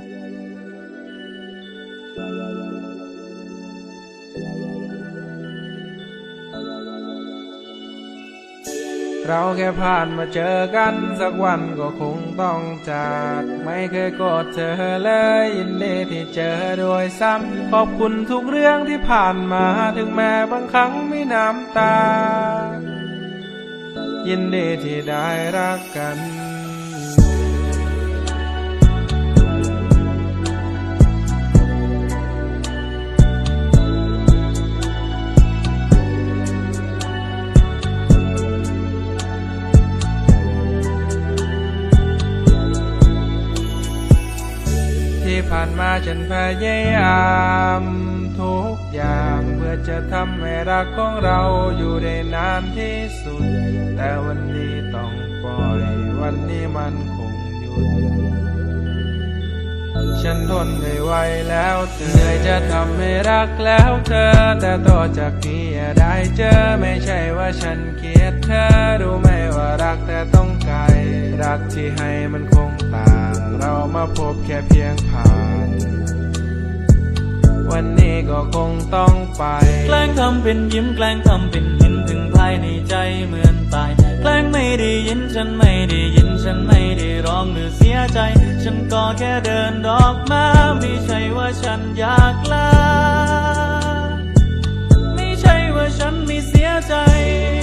เราแค่ผ่านมาเจอกันสักวันก็คงต้องจาก ไม่เคยโกรธเธอเลยยินดีที่เจอโดยซ้ำขอบคุณทุกเรื่องที่ผ่านมาถึงแม้บางครั้งมีน้ำตา ยินดีที่ได้รักกัน ฉันพยายามทุกอย่างเพื่อจะทำให้รักของเราอยู่ได้นานที่สุด แต่วันนี้ต้องปล่อยวันนี้มันคงหยุด ฉันทนไม่ไหวแล้วเหนื่อยจะทำให้รักแล้วเธอ แต่ต่อจากนี้อย่าได้เจอไม่ใช่ว่าฉันเกลียดเธอรู้ไหมว่ารักแต่ต้องไกลรักที่ให้มันคงต่าง เรามาพบแค่เพียงผ่าน วันนี้ก็คงต้องไป แกล้งทำเป็นยิ้มแกล้งทำเป็นเห็นถึงภายในใจเหมือนตาย แกล้งไม่ได้ยินฉันไม่ได้ยินฉันไม่ได้ร้องหรือเสียใจ ฉันก็แค่เดินดอกมาไม่ใช่ว่าฉันอยากลาไม่ใช่ว่าฉันไม่เสียใจ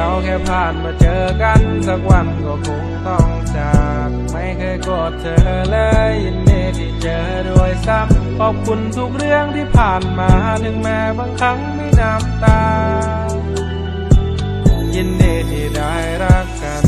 เราแค่ผ่านมาเจอกันสักวันก็คงต้องจาก ไม่เคยโกรธเธอเลยยินดีที่เจอด้วยซ้ำขอบคุณทุกเรื่องที่ผ่านมาถึงแม้บางครั้งมีน้ำตา ยินดีที่ได้รักกัน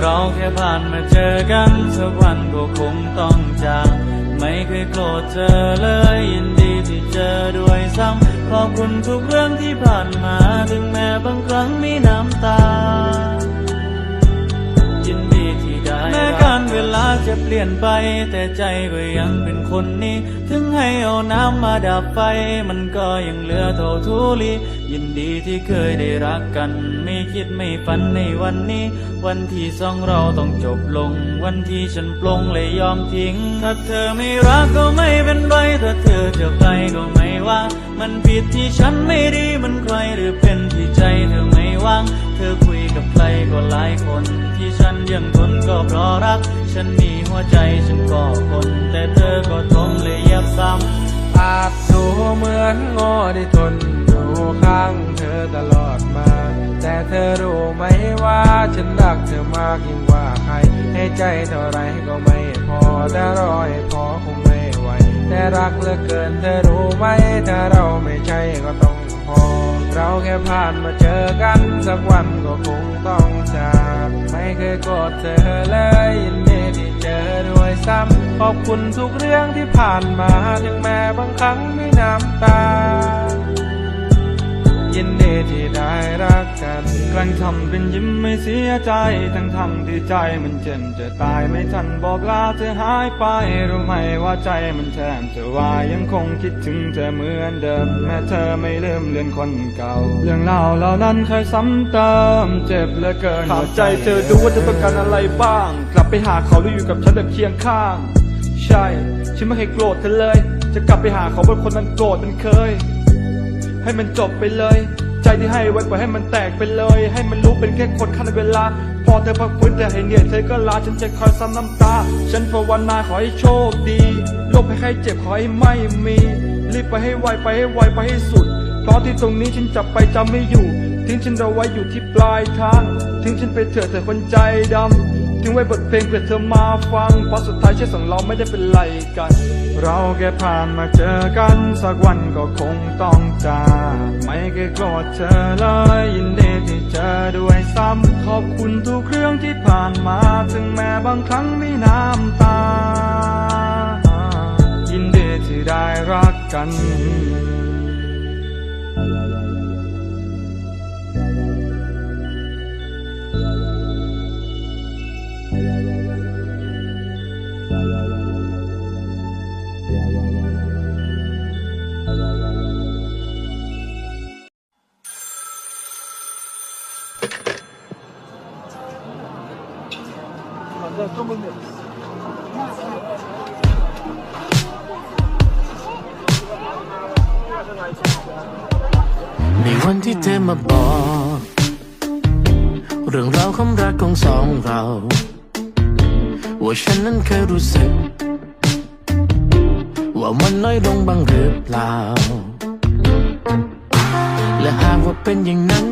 เราแค่ผ่านมาเจอกันสักวันก็คงต้องจาก ไม่เคยโกรธเธอเลยยินดีที่เจอด้วยซ้ำ ขอบคุณทุกเรื่องที่ผ่านมา ถึงแม้บางครั้งมีน้ำตา จะเปลี่ยนไป แต่ใจก็ยังเป็นคนนี้ ถึงให้เอาน้ำมาดับไฟ มันก็ยังเหลือเท่าทุลี ยินดีที่เคยได้รักกัน ไม่คิดไม่ฝันในวันนี้ วันที่สองเราต้องจบลง วันที่ฉันปลงเลยยอมทิ้ง ถ้าเธอไม่รักก็ไม่เป็นไร ถ้าเธอจะไปก็ไม่ว่า มันผิดที่ฉันไม่ดีมันใครหรือเป็นที่ใจเธอไม่ว่าง เธอคุยกับใครก็หลายคนที่ ยังทนก็เพราะรัก ฉันมีหัวใจฉันก็คน แต่เธอก็ทมเลยยับซ้ำอาจดูเหมือนโง่ที่ทนอยู่ข้างเธอตลอดมา แต่เธอรู้ไหมว่าฉันรักเธอมากยิ่งกว่าใคร ให้ใจเท่าไรก็ไม่พอแต่รอให้พอคงไม่ไหวแต่รักเหลือเกินเธอรู้ไหมถ้าเราไม่ใช่ก็ต้องพอ เราแค่ผ่านมาเจอกันสักวันก็คงต้อง เคยกอดเธอเลยยินดีที่เจอด้วยซ้ำขอบคุณทุกเรื่องที่ผ่านมา ถึงแม้บางครั้งมีน้ำตา ยินดีที่ได้รักกันกลั้งทำเป็นยิ้มไม่เสียใจ ทั้งทั้งที่ใจมันเจ็บจะตายไม่ทันบอกลาเธอหายไป รู้ไหมว่าใจมันแทบจะวายยังคงคิดถึงเธอเหมือนเดิม แม้เธอไม่ลืมเลือนคนเก่าเรื่องเล่าเหล่านั้นเคยซ้ำเติมเจ็บเหลือเกินถามใจเธอดูว่าเธอต้องการอะไรบ้าง กลับไปหาเขาหรืออยู่กับฉันแบบเคียงข้าง ใช่ ฉันไม่เคยโกรธเธอเลย จะกลับไปหาเขาเป็นคนมันโกรธมันเคย ให้มันจบไปเลย ใจที่ให้ไว้ปล่อยให้มันแตกไปเลย ให้มันรู้เป็นแค่คนขั้นเวลา พอเธอพักฟื้นแต่ให้เหนื่อยเธอก็ลาฉันจะคอยซ้ำน้ำตา ฉันภาวนาขอให้โชคดีโรคภัยไข้เจ็บขอให้ไม่มี รีบไปให้ไวไปให้ไวไปให้สุด เพราะที่ตรงนี้ฉันจับไปจำไม่อยู่ ทิ้งฉันเอาไว้อยู่ที่ปลายทาง ทิ้งฉันไปเถอะเธอคนใจดำทิ้งไว้บทเพลงเพื่อเธอมาฟังเพราะสุดท้ายเชื่อสองเราไม่ได้เป็นไรกัน เราแค่ผ่านมาเจอกันสักวันก็คงต้องจากไม่เคยโกรธเธอเลยยินดีที่เจอด้วยซ้ำขอบคุณทุกเรื่องที่ผ่านมา ถึงแม้บางครั้งมีน้ำตา ยินดีที่ได้รักกัน Для то місця. ในวันที่เธอมาบอก เรื่องราวความรักของสองเรา ว่าฉันนั้นเคยรู้สึก ว่ามันน้อยลงบ้างหรือเปล่า และหากว่าเป็นอย่างนั้น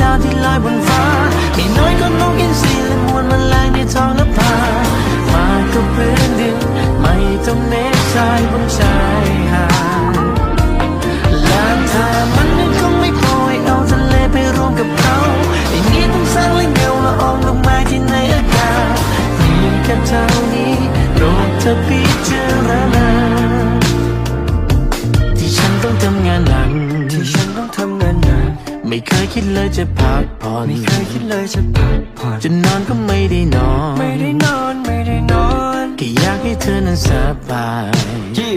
ดาวที่ลอยบนฟ้าไม่น้อยก็นกอินทรีและมวลแมลงในท้องนภามากกว่าพื้นดิน ไม่ต้องเมฆทรายบนชาย เคยคิดเลยจะพักผ่อนไม่เคยคิดเลยจะพักผ่อนจะนอนก็ไม่ได้นอน ไม่ได้นอนไม่ได้นอนแค่อยากให้เธอนั้นสบายยี่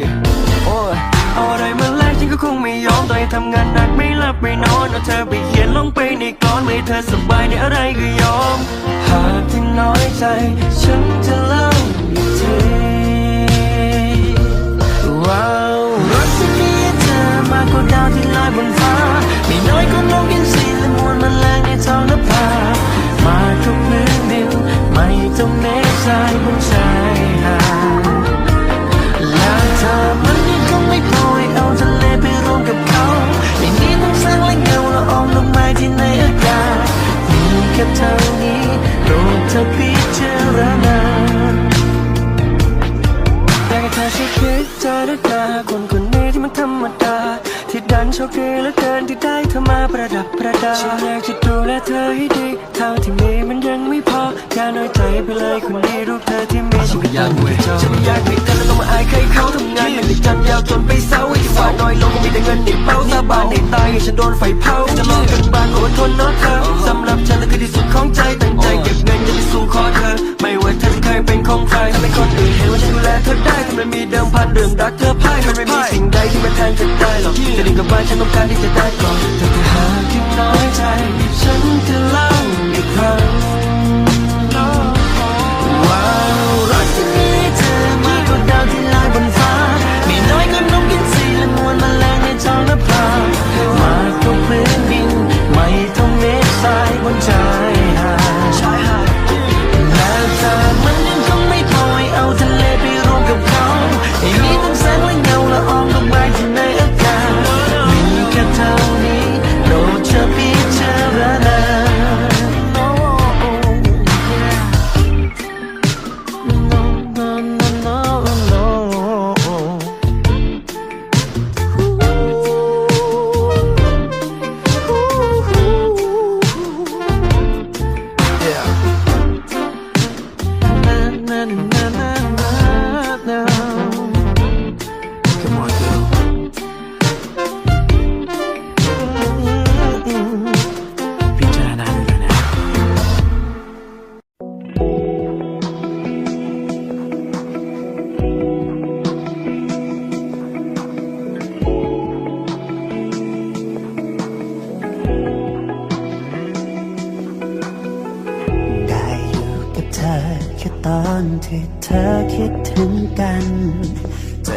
โอ้ยเอาอะไรมาแลกฉันก็คงไม่ยอมต่อยทำงานหนักไม่หลับไม่นอนเอาเธอไปเขียนลงไปในกลอนไม่ให้เธอสบายในอะไรก็ยอมหากที่น้อยใจ ฉันจะเล่าอีกทีว้าวรักที่มีเธอมากกว่าดาวที่ลอยบนฟ้าไม่ น้อยก็นกอินทรีและมวลแมลงในท้องนภามากกว่าพื้นดินไม่ต้องเมฆทรายบนชายหาดและเธอมันยังคงไม่พอให้เอาทะเลไปรวมกับเขาอย่างนี้ต้องสร้างและเงาละอองลงมาที่ในอากาศมีแค่เท่านี้โปรดเธอพิจารณาแต่เธอช่วยคิดเจอได้ตาคนคนนี้ที่มันธรรมดาที่ดันโชคดีเหลือเกิน ที่ได้เธอมาประดับประดาฉันอยากจะดูแลเธอให้ดีเท่าที่มีมันยังไม่พออย่าน้อยใจไปเลยคนนี้รูปเธอที่มีฉันก็ต้องไปจองฉันไม่อยากให้เธอต้องมาอายใครเขาทำงานเหนื่อยจันยาวจนไปเศร้าอีกฝ่าน้อยลงก็มีแต่เงินในเป้าสาบานในตายให้ฉันโดนไฟเผาจะลองกันบ้านอดทนนอเธอสำหรับฉันแล้วคือที่สุดของใจตั้งใจเก็บเงินจะไปสู่ขอเธอ ทำให้คนอื่นเห็นว่าฉันดูแลเธอได้ทำไมมีเดิมพันเรื่องรักเธอพ่ายมันไม่มีสิ่งใดที่มันแทนจะได้หรอกจะดิ่งกับบ้าฉันต้องการที่จะได้ก่อนแต่ถ้าหาที่น้อยใจฉันเธอ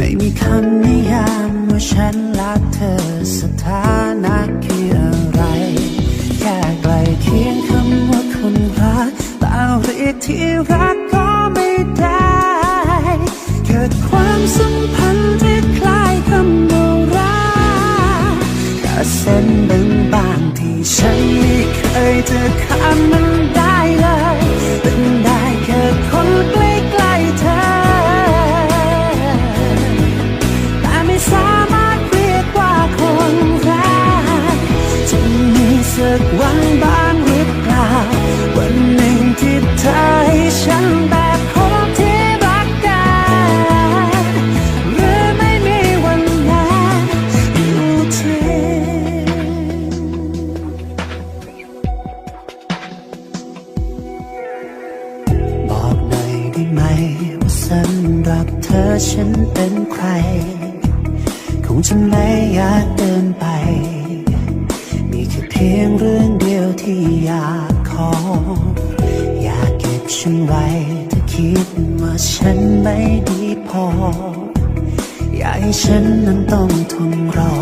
ไม่มีคำนิยามว่าฉันรักเธอสถานะคือ ฉันไว้ถ้าคิดว่าฉันไม่ดีพอ อยากให้ฉันนั้นต้องทนรอ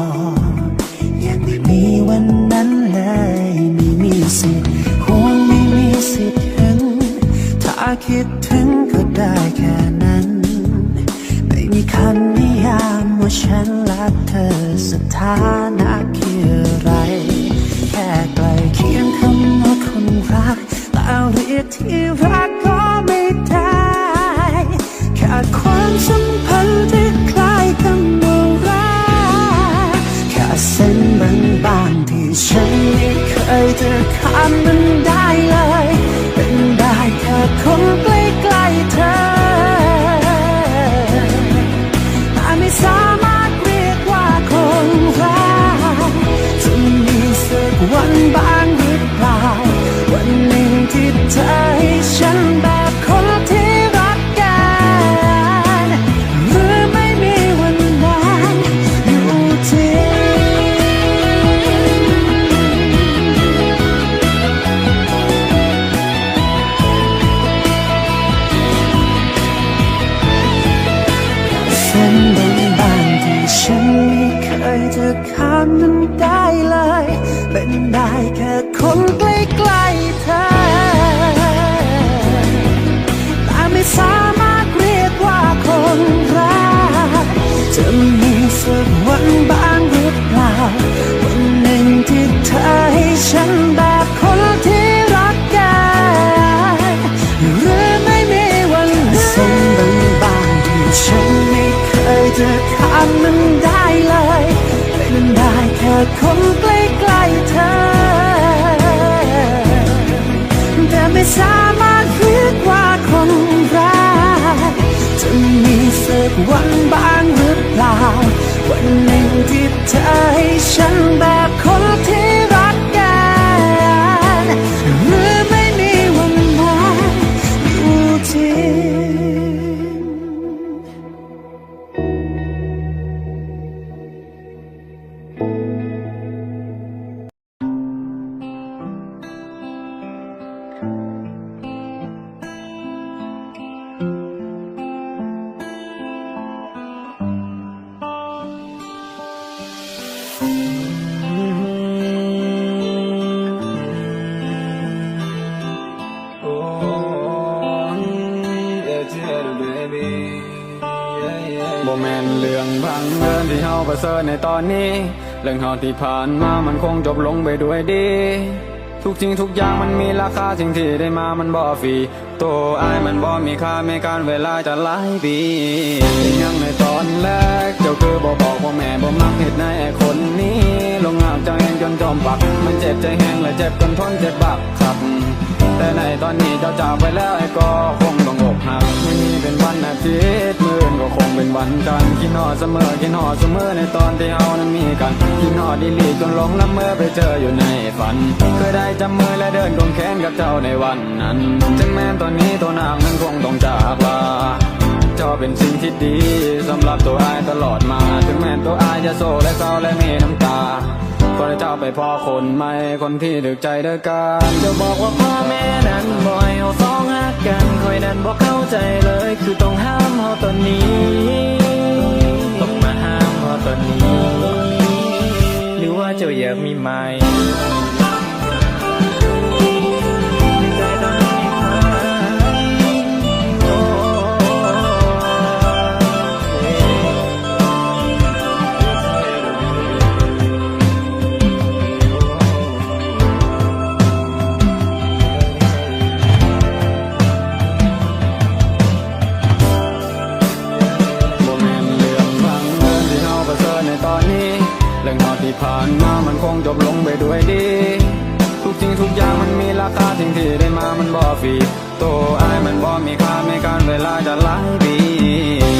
อยังไม่มีวันนั้นเลยไม่มีสิทธิ์ห่วงไม่มีสิทธิ์ถึง ถ้าคิดถึงก็ได้แค่นั้น ไม่มีคำนิยามว่าฉันรักเธอสถานะคืออะไร แค่ใกลเคียงคำว่าคนรัก เรียกที่รักก็ไม่ได้ขาดความสัม วันบ้างหรือเปล่า วันหนึ่งที่เธอให้ฉันแบบคน โมเมนเรื่องพังเอิญที่เฮาประเสริฐในตอนนี้ เรื่องเฮาที่ผ่านมามันคงจบลงไปด้วยดี ทุกสิ่งทุกอย่างมันมีราคาสิ่งที่ได้มามันบ่ฟรีตัวอายมันบ่มีค่าไม่การเวลาจะหลายปียังในตอนแรกเจ้าคือบ่บอกว่าแม่บ่มักเหตุในไอ้คนนี้ ลงอาบใจแหงจนจอมปัก มันเจ็บใจแห้งและเจ็บจนทนเจ็บบักครับ แต่ในตอนนี้เจ้าจากไปแล้วไอ้กอ คงเป็นวันจันทร์คิดหอดเสมอคิดหอดเสมอในตอนที่เฮานั้นมีกันคิดหอดดีลีจนหลงละเมอไปเจออยู่ในฝัน เคยได้จับมือและเดินควงแขนกับเจ้าในวันนั้นถึงแม้ตอนนี้ตัวนางนั้นคงต้องจากลาเจ้าเป็นสิ่งที่ดีสำหรับตัวอายตลอดมา ถึงแม้ตัวอายจะโศกและเศร้าและมีน้ำตาก็ได้เจ้าไปพ่อคนใหม่คนที่ดึกใจเด้อกันจะบอกว่าพ่อแม่นั้นบ่อยเอาสองหักกันคอยนั้นบอกเข้าใจเลยคือต้องห้ามเฮาตอนนี้ มีไหม ผ่านมามันคงจบลงไปด้วยดี ทุกสิ่งทุกอย่างมันมีราคาสิ่งที่ได้มามันบ่ฟรีโตอายมันบ่มีค่าไม่การเวลาจะหลายปี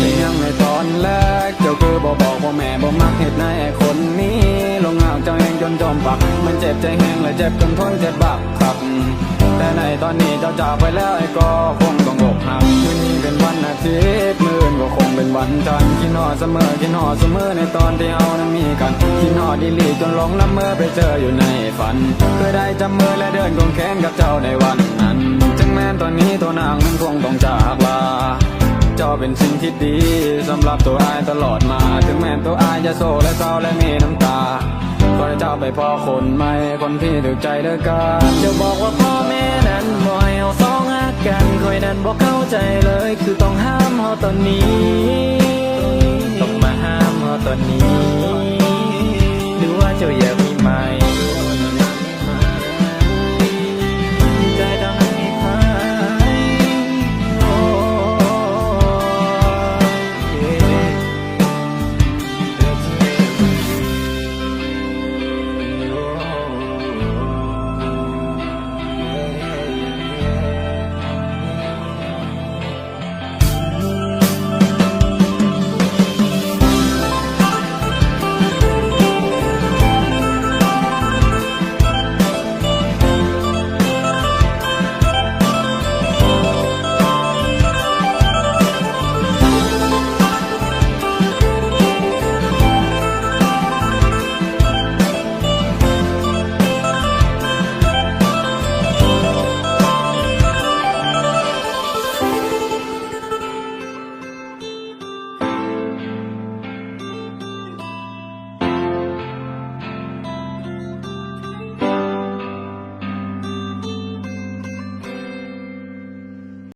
แต่ยังในตอนแรก เจ้าคือบ่บอกว่าแม่บ่มักเหตุในไอ้คนนี้ ลงอ่าวเจ้าเองจนจอมปัก มันเจ็บใจแห้งและเจ็บจนทนเจ็บบักครับ แต่ในตอนนี้เจ้าจากไปแล้วไอ้ก็คง หากคืนนี้เป็นวันอาทิตย์มื่นก็คงเป็นวันจันทร์คิดหอดเสมอคิดหอดเสมอในตอนที่เอานั้นมีกันคิดหอดดีลีจนหลงละเมอไปเจออยู่ในฝันเคยได้จับมือและเดินคงแขนกับเจ้าในวันนั้นถึงแม้ตอนนี้ตัวนางนั้นคงต้องจากลาเจ้าเป็นสิ่งที่ดีสำหรับตัวอายตลอดมา ถึงแม้ตัวอายจะโศกและเศร้าและมีน้ำตาก็ได้เจ้าไปพอคนใหม่คนที่ถูกใจเลือเกินจะบอกว่าพ่อแม่นั้นบ่ให้เอาสองหักกันคอยนั้นบอก ใจเลยคือต้องห้ามเฮาตอนนี้ ต้องมาห้ามเฮาตอนนี้ หรือว่าจะอย่า